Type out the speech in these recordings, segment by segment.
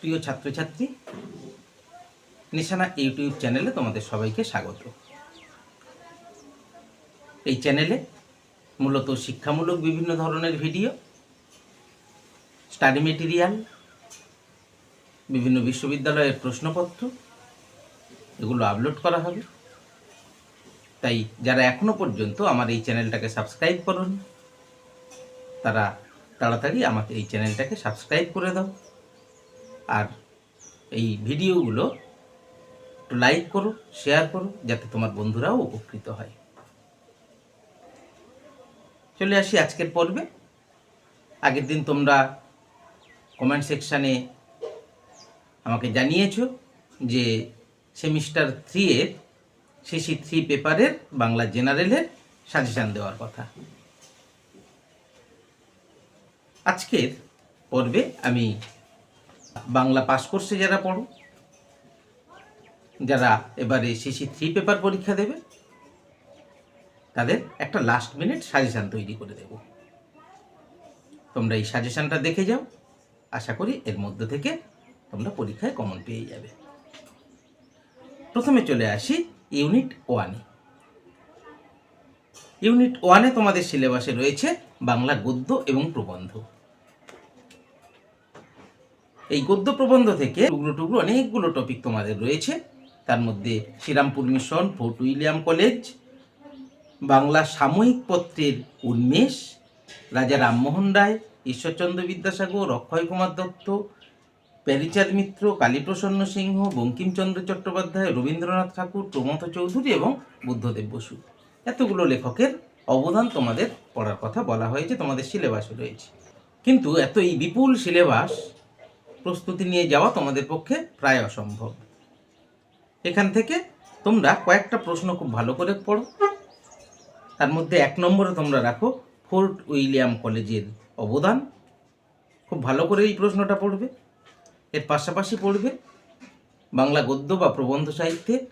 প্রিয় ছাত্রছাত্রী, নিশানা ইউটিউব চ্যানেলে তোমাদের সবাইকে স্বাগত। এই চ্যানেলে মূলত শিক্ষামূলক বিভিন্ন ধরনের ভিডিও, স্টাডি মেটেরিয়াল, বিভিন্ন বিশ্ববিদ্যালয়ের প্রশ্নপত্র, এগুলো আপলোড করা হবে। তাই যারা এখনও পর্যন্ত আমার এই চ্যানেলটাকে সাবস্ক্রাইব করুন, তারা তাড়াতাড়ি আমাকে এই চ্যানেলটাকে সাবস্ক্রাইব করে দাও। আর এই ভিডিওগুলো একটু লাইক করো শেয়ার করো যাতে তোমার বন্ধুরাও উপকৃত হয়। চলে আসি আজকের পর্বে। আগের দিন তোমরা কমেন্ট সেকশানে আমাকে জানিয়েছো যে সেমিস্টার থ্রি এর সিসি থ্রি পেপারের বাংলা জেনারেলের সাজেশান দেওয়ার কথা। আজকের পর্বে আমি বাংলা পাস কোর্সে যারা পড়ো, যারা এবারে সিসি থ্রি পেপার পরীক্ষা দেবে, তাদের একটা লাস্ট মিনিট সাজেশান তৈরি করে দেব। তোমরা এই সাজেশানটা দেখে যাও, আশা করি এর মধ্যে থেকে তোমরা পরীক্ষায় কমন পেয়ে যাবে। প্রথমে চলে আসি ইউনিট ওয়ানে ইউনিট ওয়ানে তোমাদের সিলেবাসে রয়েছে বাংলা গদ্য এবং প্রবন্ধ। এই গদ্য প্রবন্ধ থেকে টুকরো টুকরো অনেকগুলো টপিক তোমাদের রয়েছে। তার মধ্যে Serampore mission, Fort William college, Bangla সাময়িক পত্রের উন্মেষ, রাজা রামমোহন রায়, ঈশ্বরচন্দ্র বিদ্যাসাগর, অক্ষয় কুমার দত্ত, প্যারিচাঁদ মিত্র, কালীপ্রসন্ন সিংহ, বঙ্কিমচন্দ্র চট্টোপাধ্যায়, রবীন্দ্রনাথ ঠাকুর, প্রমথ চৌধুরী এবং বুদ্ধদেব বসু। এতগুলো লেখকের অবদান তোমাদের পড়ার কথা বলা হয়েছে, তোমাদের সিলেবাসে রয়েছে। কিন্তু এত এই বিপুল সিলেবাস প্রস্তুতি নিয়ে যাওয়া তোমাদের পক্ষে প্রায় অসম্ভব। এখান থেকে তোমরা কয়েকটা প্রশ্ন খুব ভালো করে পড়ো। তার মধ্যে এক নম্বরে তোমরা রাখো, ফোর্ট উইলিয়াম কলেজের অবদান। খুব ভালো করে এই প্রশ্নটা পড়বে। এর পাশাপাশি পড়বে বাংলা গদ্য বা প্রবন্ধ সাহিত্যে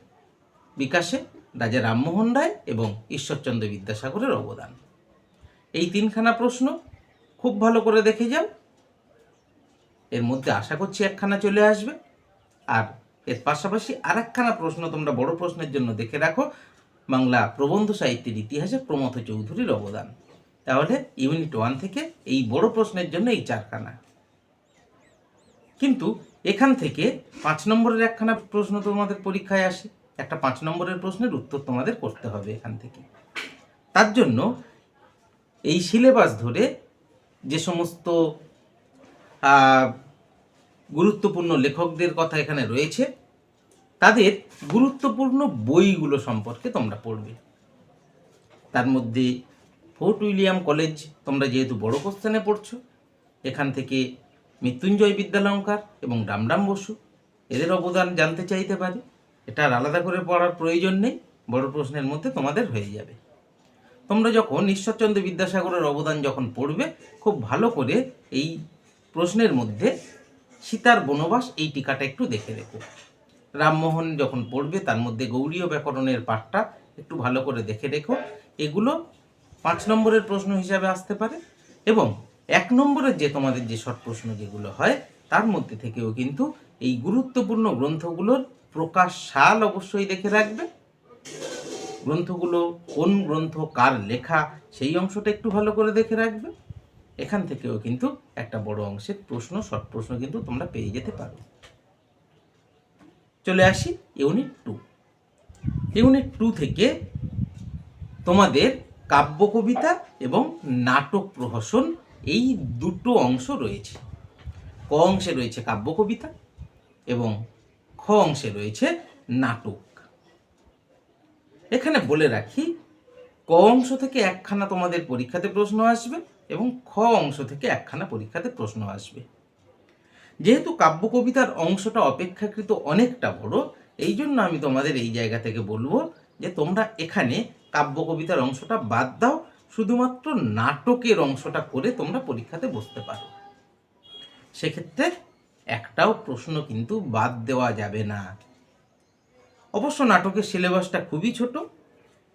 বিকাশে রাজা রামমোহন রায় এবং ঈশ্বরচন্দ্র বিদ্যাসাগরের অবদান। এই তিনখানা প্রশ্ন খুব ভালো করে দেখে যাও। এর মধ্যে আশা করছি একখানা চলে আসবে। আর এর পাশাপাশি আর একখানা প্রশ্ন তোমরা বড় প্রশ্নের জন্য দেখে রাখো। বাংলা প্রবন্ধ সাহিত্যের ইতিহাসে প্রমথ চৌধুরীর অবদান। তাহলে ইউনিট ওয়ান থেকে এই বড় প্রশ্নের জন্য এই চারখানা। কিন্তু এখান থেকে পাঁচ নম্বরের একখানা প্রশ্ন তোমাদের পরীক্ষায় আসে। একটা পাঁচ নম্বরের প্রশ্নের উত্তর তোমাদের করতে হবে এখান থেকে। তার জন্য এই সিলেবাস ধরে যে সমস্ত গুরুত্বপূর্ণ লেখকদের কথা এখানে রয়েছে। তাদের গুরুত্বপূর্ণ বইগুলো সম্পর্কে তোমরা পড়বে। তার মধ্যে ফোর্ট উইলিয়াম কলেজ, তোমরা যেহেতু বড় কোশ্চেনে পড়ছো, এখান থেকে মৃত্যুঞ্জয় বিদ্যালঙ্কার এবং রামরাম বসু, এদের অবদান জানতে চাইতে পারে। এটা আলাদা করে পড়ার প্রয়োজন নেই, বড় প্রশ্নের মধ্যে তোমাদের হয়ে যাবে। তোমরা যখন ঈশ্বরচন্দ্র বিদ্যাসাগরের অবদান যখন পড়বে, খুব ভালো করে এই প্রশ্নের মধ্যে সীতার বনবাস এই টিকাটা একটু দেখে রেখো। রামমোহন যখন পড়বে, তার মধ্যে গৌরীয় ব্যাকরণের পাঠটা একটু ভালো করে দেখে রেখো। এগুলো পাঁচ নম্বরের প্রশ্ন হিসাবে আসতে পারে এবং এক নম্বরের যে তোমাদের যে শর্ট প্রশ্ন যেগুলো হয়, তার মধ্যে থেকেও কিন্তু এই গুরুত্বপূর্ণ গ্রন্থগুলোর প্রকাশ সাল অবশ্যই দেখে রাখবে। গ্রন্থগুলো কোন গ্রন্থ, কার লেখা, সেই অংশটা একটু ভালো করে দেখে রাখবে। এখান থেকেও কিন্তু একটা বড় অংশের প্রশ্ন, শর্ট প্রশ্ন কিন্তু তোমরা পেয়ে যেতে পারো। চলে আসি ইউনিট টু। ইউনিট টু থেকে তোমাদের কাব্য কবিতা এবং নাটক প্রহসন এই দুটো অংশ রয়েছে। ক অংশে রয়েছে কাব্য কবিতা এবং খ অংশে রয়েছে নাটক। এখানে বলে রাখি, ক অংশ থেকে একখানা তোমাদের পরীক্ষাতে প্রশ্ন আসবে। এবং খ অংশ থেকে একখানা পরীক্ষাতে প্রশ্ন আসবে। যেহেতু কাব্য কবিতার অংশটা অপেক্ষাকৃত অনেকটা বড়, এই জন্য আমি তোমাদের এই জায়গা থেকে বলব যে তোমরা এখানে কাব্য কবিতার অংশটা বাদ দাও, শুধুমাত্র নাটকের অংশটা করে তোমরা পরীক্ষাতে বসতে পারো। সেক্ষেত্রে একটাও প্রশ্ন কিন্তু বাদ দেওয়া যাবে না। অবশ্য নাটকের সিলেবাসটা খুবই ছোট,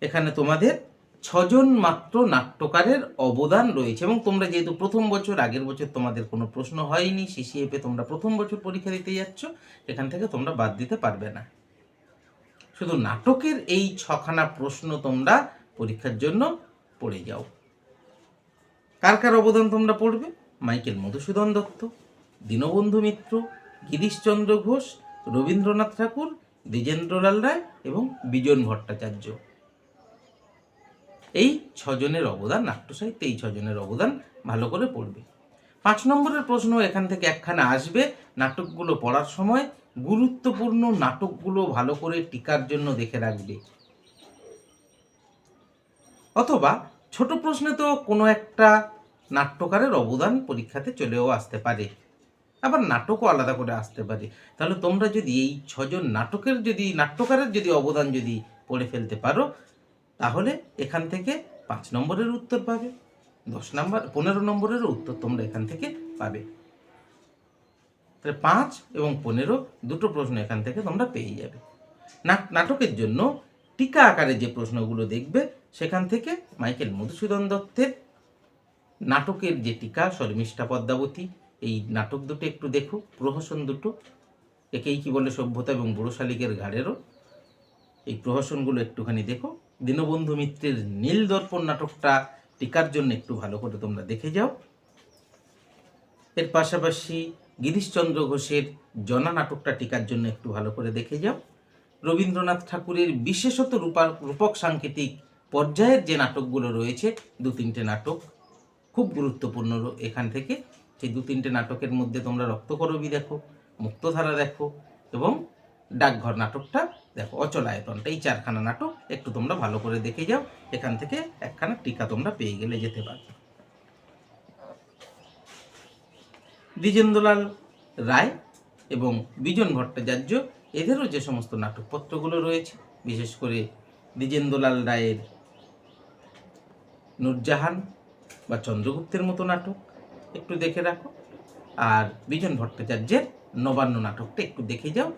এখানে তোমাদের ছজন মাত্র নাট্যকারের অবদান রয়েছে এবং তোমরা যেহেতু প্রথম বছর, আগের বছর তোমাদের কোনো প্রশ্ন হয়নি সিসিএফে তোমরা প্রথম বছর পরীক্ষা দিতে যাচ্ছ এখান থেকে তোমরা বাদ দিতে পারবে না। শুধু নাটকের এই ছখানা প্রশ্ন তোমরা পরীক্ষার জন্য পড়ে যাও। কার কার অবদান তোমরা পড়বে? মাইকেল মধুসূদন দত্ত, দীনবন্ধু মিত্র গিরিশচন্দ্র ঘোষ, রবীন্দ্রনাথ ঠাকুর, দ্বিজেন্দ্রলাল রায় এবং বিজন ভট্টাচার্য। এই ছজনের অবদান নাট্য সাহিত্যে এই ছজনের অবদান ভালো করে পড়বে। পাঁচ নম্বরের প্রশ্ন, এখান থেকে একখানা আসবে, নাটকগুলো পড়ার সময় গুরুত্বপূর্ণ নাটকগুলো ভালো করে টিকার জন্য দেখে রাখবে। অথবা ছোট প্রশ্নে তো কোনো একটা নাট্যকারের অবদান পরীক্ষাতে চলেও আসতে পারে, আবার নাটকও আলাদা করে আসতে পারে। তাহলে তোমরা যদি এই ছজন নাটকের যদি, নাট্যকারের যদি অবদান যদি পড়ে ফেলতে পারো তাহলে এখান থেকে পাঁচ নম্বরের উত্তর পাবে, দশ নম্বর, পনেরো নম্বরেরও উত্তর তোমরা এখান থেকে পাবে। তাহলে পাঁচ এবং পনেরো দুটো প্রশ্ন এখান থেকে তোমরা পেয়ে যাবে। নাটকের জন্য টিকা আকারে যে প্রশ্নগুলো দেখবে, সেখান থেকে মাইকেল মধুসূদন দত্তের নাটকের যে টিকা, শর্মিষ্ঠা পদ্মাবতী, এই নাটক দুটো একটু দেখো, প্রহসন দুটো, একেই কি বলে সভ্যতা এবং বুড়ো শালিকের ঘাড়েরও, এই প্রহসনগুলো একটুখানি দেখো। দীনবন্ধু মিত্রের নীল দর্পণ নাটকটা টিকার জন্য একটু ভালো করে তোমরা দেখে যাও। এর পাশাপাশি গিরিশচন্দ্র ঘোষের জনা নাটকটা টিকার জন্য একটু ভালো করে দেখে যাও। রবীন্দ্রনাথ ঠাকুরের বিশেষত রূপা, রূপক সাংকেতিক পর্যায়ের যে নাটকগুলো রয়েছে, দু তিনটে নাটক খুব গুরুত্বপূর্ণ এখান থেকে। সেই দু তিনটে নাটকের মধ্যে তোমরা রক্তকরবী দেখো, মুক্তধারা দেখো এবং ডাকঘর নাটকটা দেখো অচলায়তনটা এই চারখানা নাটক, একটু তোমরা ভালো করে দেখে যাও, এখান থেকে একখানা টিকা তোমরা পেয়ে গেলে যেতে পারবে। দ্বিজেন্দ্রলাল রায় এবং বিজন ভট্টাচার্য, এদেরও যে সমস্ত নাটকপত্রগুলো রয়েছে, বিশেষ করে দ্বিজেন্দ্রলাল রায়ের নূরজাহান বা চন্দ্রগুপ্তের মতো নাটক, একটু দেখে রাখো। আর বিজন ভট্টাচার্যের নবান্ন নাটকটা একটু দেখে যাও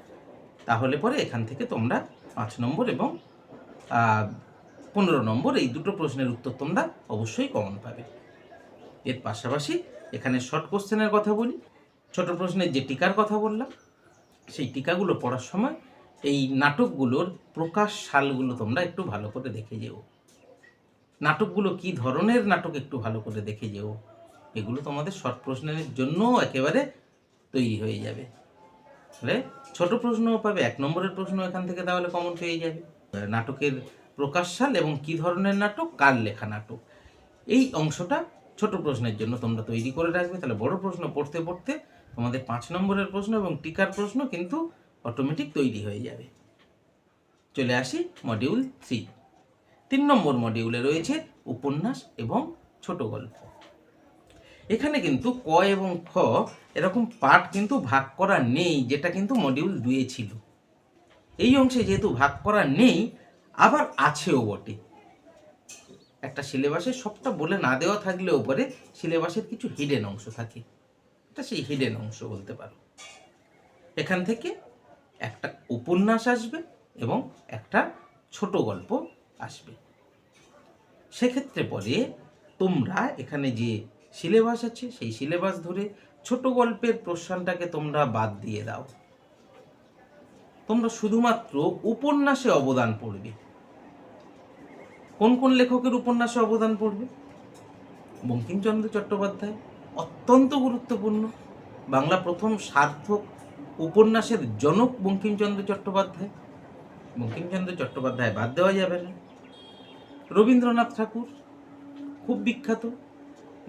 তাহলে পরে এখান থেকে তোমরা পাঁচ নম্বর এবং পনেরো নম্বর এই দুটো প্রশ্নের উত্তর তোমরা অবশ্যই কমন পাবে। এর পাশাপাশি এখানে শর্ট কোশ্চেনের কথা বলি। ছোট প্রশ্নের যে টিকার কথা বললাম, সেই টিকাগুলো পড়ার সময় এই নাটকগুলোর প্রকাশ সালগুলো তোমরা একটু ভালো করে দেখে যেও। নাটকগুলো কি ধরনের নাটক একটু ভালো করে দেখে যেও, এগুলো তোমাদের শর্ট প্রশ্নের জন্য একেবারে তৈরি হয়ে যাবে। তাহলে ছোট প্রশ্নও পাবে, এক নম্বরের প্রশ্ন এখান থেকে তাহলে কমন পেয়ে যাবে। নাটকের প্রকাশ সাল এবং কি ধরনের নাটক, কার লেখা নাটক। এই অংশটা ছোট প্রশ্নের জন্য তোমরা তৈরি করে রাখবে। তাহলে বড় প্রশ্ন পড়তে পড়তে তোমাদের পাঁচ নম্বরের প্রশ্ন এবং টিকার প্রশ্ন কিন্তু অটোমেটিক তৈরি হয়ে যাবে। চলে আসি মডিউল থ্রি তিন নম্বর মডিউলে রয়েছে উপন্যাস এবং ছোট গল্প। এখানে কিন্তু ক এবং খ এরকম পাঠ কিন্তু ভাগ করা নেই, যেটা কিন্তু মডিউল দুয়ে ছিল। এই অংশে যেহেতু ভাগ করা নেই, আবার আছেও বটে। একটা সিলেবাসে সবটা বলে না দেওয়া থাকলেও পরে সিলেবাসের কিছু হিডেন অংশ থাকে। এটা সেই হিডেন অংশ বলতে পারো। এখান থেকে একটা উপন্যাস আসবে এবং একটা ছোট গল্প আসবে। সেক্ষেত্রে পরে তোমরা এখানে যে সিলেবাস আছে, সেই সিলেবাস ধরে ছোট গল্পের প্রশ্নটাকে তোমরা বাদ দিয়ে দাও। তোমরা শুধুমাত্র উপন্যাসে অবদান পড়বে। কোন কোন লেখকের উপন্যাসে অবদান পড়বে? বঙ্কিমচন্দ্র চট্টোপাধ্যায়, অত্যন্ত গুরুত্বপূর্ণ। বাংলা প্রথম সার্থক উপন্যাসের জনক বঙ্কিমচন্দ্র চট্টোপাধ্যায়। বঙ্কিমচন্দ্র চট্টোপাধ্যায় বাদ দেওয়া যাবে না। রবীন্দ্রনাথ ঠাকুর, খুব বিখ্যাত।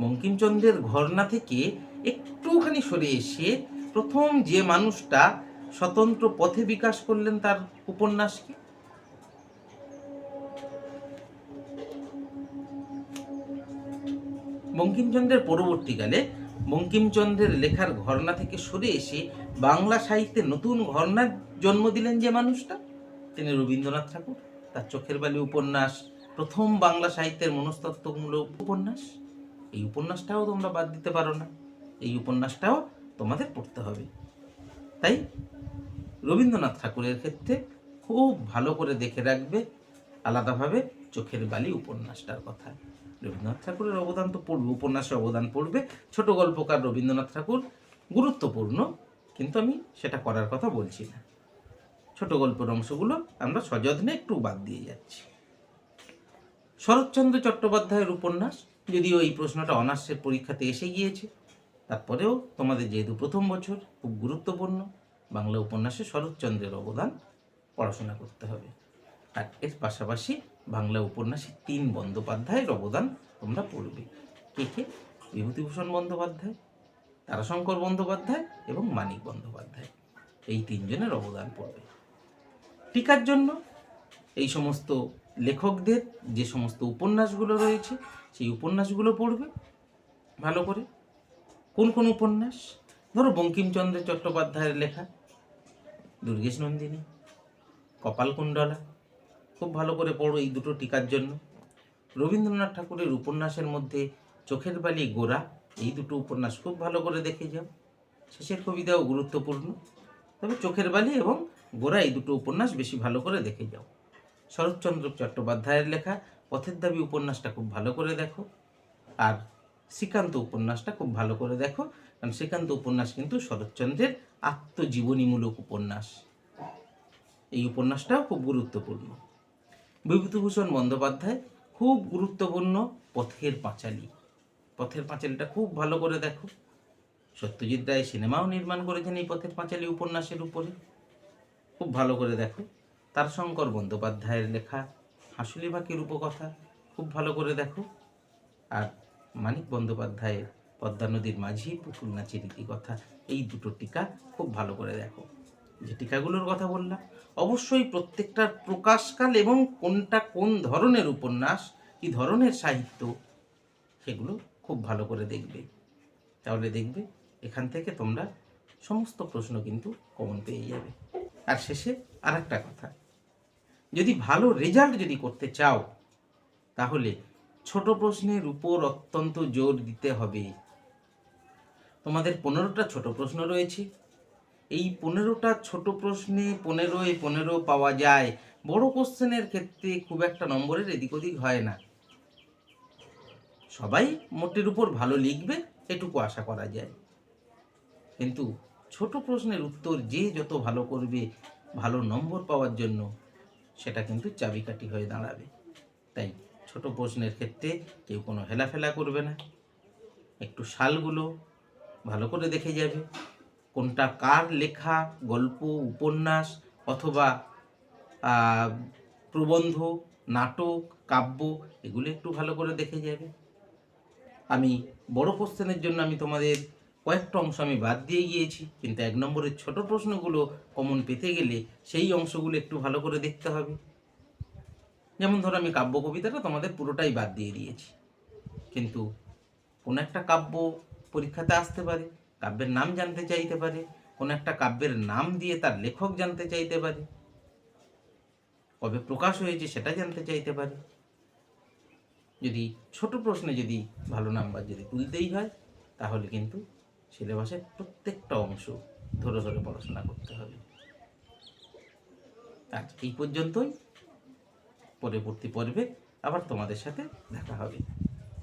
বঙ্কিমচন্দ্রের ঘরনা থেকে একটুখানি সরে এসে প্রথম যে মানুষটা স্বতন্ত্র পথে বিকাশ করলেন তার উপন্যাসকে? বঙ্কিমচন্দ্রের পরবর্তীকালে বঙ্কিমচন্দ্রের লেখার ঘরনা থেকে সরে এসে বাংলা সাহিত্যে নতুন ঘরনার জন্ম দিলেন যে মানুষটা, তিনি রবীন্দ্রনাথ ঠাকুর। তার চোখের বালি উপন্যাস, প্রথম বাংলা সাহিত্যের মনস্তত্ত্বমূলক উপন্যাস। এই উপন্যাসটাও তোমরা বাদ দিতে পারো না। এই উপন্যাসটাও তোমাদের পড়তে হবে। তাই রবীন্দ্রনাথ ঠাকুরের ক্ষেত্রে খুব ভালো করে দেখে রাখবে আলাদাভাবে চোখের বালি উপন্যাসটার কথা। রবীন্দ্রনাথ ঠাকুরের অবদান তো পড়বে, উপন্যাসের অবদান পড়বে। ছোট গল্পকার রবীন্দ্রনাথ ঠাকুর গুরুত্বপূর্ণ, কিন্তু আমি সেটা করার কথা বলছি না। ছোট গল্পের অংশগুলো আমরা সযত্নে একটু বাদ দিয়ে যাচ্ছি। শরৎচন্দ্র চট্টোপাধ্যায়ের উপন্যাস যদিও এই প্রশ্নটা অনার্সের পরীক্ষাতে এসে গিয়েছে, তারপরেও তোমাদের যেহেতু প্রথম বছর, খুব গুরুত্বপূর্ণ, বাংলা উপন্যাসে শরৎচন্দ্রের অবদান পড়াশোনা করতে হবে। আর এর পাশাপাশি বাংলা উপন্যাসে তিন বন্দ্যোপাধ্যায়ের অবদান তোমরা পড়বে। কে কে? বিভূতিভূষণ বন্দ্যোপাধ্যায়, তারাশঙ্কর বন্দ্যোপাধ্যায় এবং মানিক বন্দ্যোপাধ্যায়। এই তিনজনের অবদান পড়বে। টিকার জন্য এই সমস্ত লেখকদের যে সমস্ত উপন্যাসগুলো রয়েছে, সেই উপন্যাসগুলো পড়বে, ভালো করে। কোন কোন উপন্যাস? ধরো বঙ্কিমচন্দ্র চট্টোপাধ্যায়ের লেখা, দুর্গেশ নন্দিনী কপালকুণ্ডলা খুব ভালো করে পড়ো এই দুটো টিকার জন্য। রবীন্দ্রনাথ ঠাকুরের উপন্যাসের মধ্যে চোখের বালি গোরা এই দুটো উপন্যাস খুব ভালো করে দেখে যাও। শেষের কবিতাও গুরুত্বপূর্ণ। তবে চোখের বালি এবং গোরা এই দুটো উপন্যাস বেশি ভালো করে দেখে যাও। শরৎচন্দ্র চট্টোপাধ্যায়ের লেখা, পথের দাবি উপন্যাসটা খুব ভালো করে দেখো। আর শ্রীকান্ত উপন্যাসটা খুব ভালো করে দেখো, কারণ শ্রীকান্ত উপন্যাস কিন্তু শরৎচন্দ্রের আত্মজীবনীমূলক উপন্যাস। এই উপন্যাসটাও খুব গুরুত্বপূর্ণ। বিভূতিভূষণ বন্দ্যোপাধ্যায় খুব গুরুত্বপূর্ণ পথের পাঁচালী। পথের পাঁচালীটা খুব ভালো করে দেখো। সত্যজিৎ রায় সিনেমাও নির্মাণ করেছেন এই পথের পাঁচালী উপন্যাসের উপরে। খুব ভালো করে দেখো। তারশঙ্কর বন্দ্যোপাধ্যায়ের লেখা হাসুলি বাঁকের উপকথা খুব ভালো করে দেখো। আর মানিক বন্দ্যোপাধ্যায়ের পদ্মা নদীর মাঝি পুতুল নাচের কথা এই দুটো টিকা খুব ভালো করে দেখো। যে টিকাগুলোর কথা বললাম, অবশ্যই প্রত্যেকটার প্রকাশকাল এবং কোনটা কোন ধরনের উপন্যাস, কি ধরনের সাহিত্য, সেগুলো খুব ভালো করে দেখবে। তাহলে দেখবে, এখান থেকে তোমরা সমস্ত প্রশ্ন কিন্তু কমন পেয়ে যাবে। আর শেষে আর একটা কথা। যদি ভালো রেজাল্ট যদি করতে চাও, তাহলে ছোট প্রশ্নের উপর অত্যন্ত জোর দিতে হবে। তোমাদের পনেরোটা ছোট প্রশ্ন রয়েছে। এই পনেরোটা ছোট প্রশ্নে পনেরোয় পনেরো পাওয়া যায়। বড় কোশ্চেনের ক্ষেত্রে খুব একটা নম্বরের এদিক ওদিক হয় না। সবাই মোটের উপর ভালো লিখবে, এটুকু আশা করা যায়। কিন্তু ছোট প্রশ্নের উত্তর যে যত ভালো করবে, ভালো নম্বর পাওয়ার জন্য সেটা কিন্তু চাবিকাঠি হয়ে দাঁড়াবে। তাই ছোট প্রশ্নের ক্ষেত্রে কেউ কোনো হেলাফেলা করবে না। একটু সালগুলো ভালো করে দেখে যাবে। কোনটা কার লেখা, গল্প, উপন্যাস অথবা প্রবন্ধ, নাটক, কাব্য, এগুলো একটু ভালো করে দেখে যাবে। আমি বড় কোশ্চেনের জন্য আমি তোমাদের কয়েকটা অংশ আমি বাদ দিয়ে গিয়েছি, কিন্তু এক নম্বরের ছোট প্রশ্নগুলো কমন পেতে গেলে সেই অংশগুলো একটু ভালো করে দেখতে হবে। যেমন ধরো আমি কাব্য কবিতাটা তোমাদের পুরোটাই বাদ দিয়ে দিয়েছি, কিন্তু কোনো একটা কাব্য পরীক্ষাতে আসতে পারে, কাব্যের নাম জানতে চাইতে পারে, কোনো একটা কাব্যের নাম দিয়ে তার লেখক জানতে চাইতে পারে, কবে প্রকাশ হয়েছে সেটা জানতে চাইতে পারে। যদি ছোট প্রশ্নে যদি ভালো নাম্বার যদি তুলতেই হয়, তাহলে কিন্তু সিলেবাসের প্রত্যেকটা অংশ ধরে ধরে পড়াশোনা করতে হবে। আজ এই পর্যন্তই। পরবর্তী পর্বে আবার তোমাদের সাথে দেখা হবে।